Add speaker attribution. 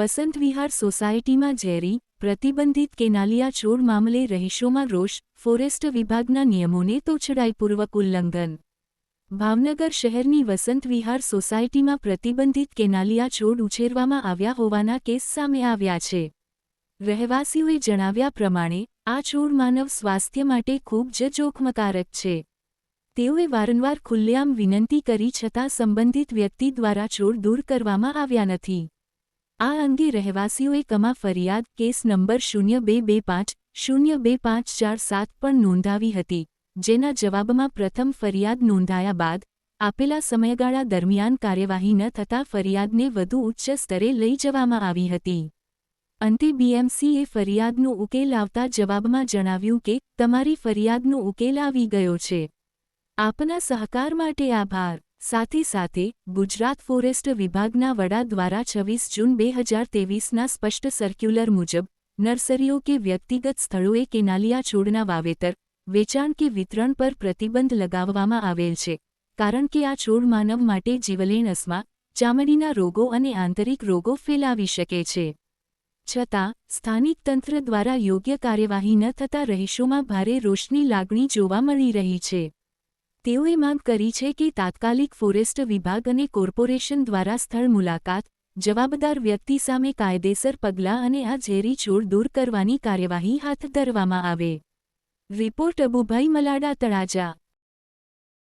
Speaker 1: વસંત વિહાર સોસાયટીમાં ઝેરી, પ્રતિબંધિત કેનાલિયા છોડ મામલે રહીશોમાં રોષ, ફોરેસ્ટ વિભાગના નિયમોને તોછડાઈપૂર્વક ઉલ્લંઘન. ભાવનગર શહેરની વસંત વિહાર સોસાયટીમાં પ્રતિબંધિત કેનાલિયા છોડ ઉછેરવામાં આવ્યા હોવાના કેસ સામે આવ્યા છે. રહેવાસીઓએ જણાવ્યા પ્રમાણે, આ છોડ માનવ સ્વાસ્થ્ય માટે ખૂબ જ જોખમકારક છે. તેઓએ વારંવાર ખુલ્લેઆમ વિનંતી કરી છતાં સંબંધિત વ્યક્તિ દ્વારા છોડ દૂર કરવામાં આવ્યા નથી. આ અંગે રહેવાસીઓએ કમા ફરિયાદ કેસ નંબર શૂન્ય બે બે પાંચ, શૂન્ય બે પાંચ ચાર સાત પણ નોંધાવી હતી, જેના જવાબમાં પ્રથમ ફરિયાદ નોંધાયા બાદ આપેલા સમયગાળા દરમિયાન કાર્યવાહી ન થતાં ફરિયાદને વધુ ઉચ્ચ સ્તરે લઈ જવામાં આવી હતી. અંતે બીએમસીએ ફરિયાદનો ઉકેલ આવતા જવાબમાં જણાવ્યું કે, તમારી ફરિયાદનો ઉકેલ આવી ગયો છે. આપના સહકાર માટે આભાર. સાથે સાથે ગુજરાત ફોરેસ્ટ વિભાગના વડા દ્વારા છવ્વીસ જૂન બે હજાર તેવીસના સ્પષ્ટ સર્ક્યુલર મુજબ, નર્સરીઓ કે વ્યક્તિગત સ્થળોએ કેનાલિયા છોડના વાવેતર, વેચાણ કે વિતરણ પર પ્રતિબંધ લગાવવામાં આવેલ છે. કારણ કે આ છોડ માનવ માટે જીવલેણ અસ્મા ચામડીના રોગો અને આંતરિક રોગો ફેલાવી શકે છે. છતાં, સ્થાનિક તંત્ર દ્વારા યોગ્ય કાર્યવાહી ન થતાં રહીશોમાં ભારે રોષની લાગણી જોવા મળી રહી છે. તેઓએ માંગ કરી છે કે તાત્કાલિક ફોરેસ્ટ વિભાગ અને કોર્પોરેશન દ્વારા સ્થળ મુલાકાત, જવાબદાર વ્યક્તિ સામે કાયદેસર પગલાં અને આ ઝેરી છોડ દૂર કરવાની કાર્યવાહી હાથ ધરવામાં આવે. રિપોર્ટ અબુભાઈ મલાડા, તળાજા.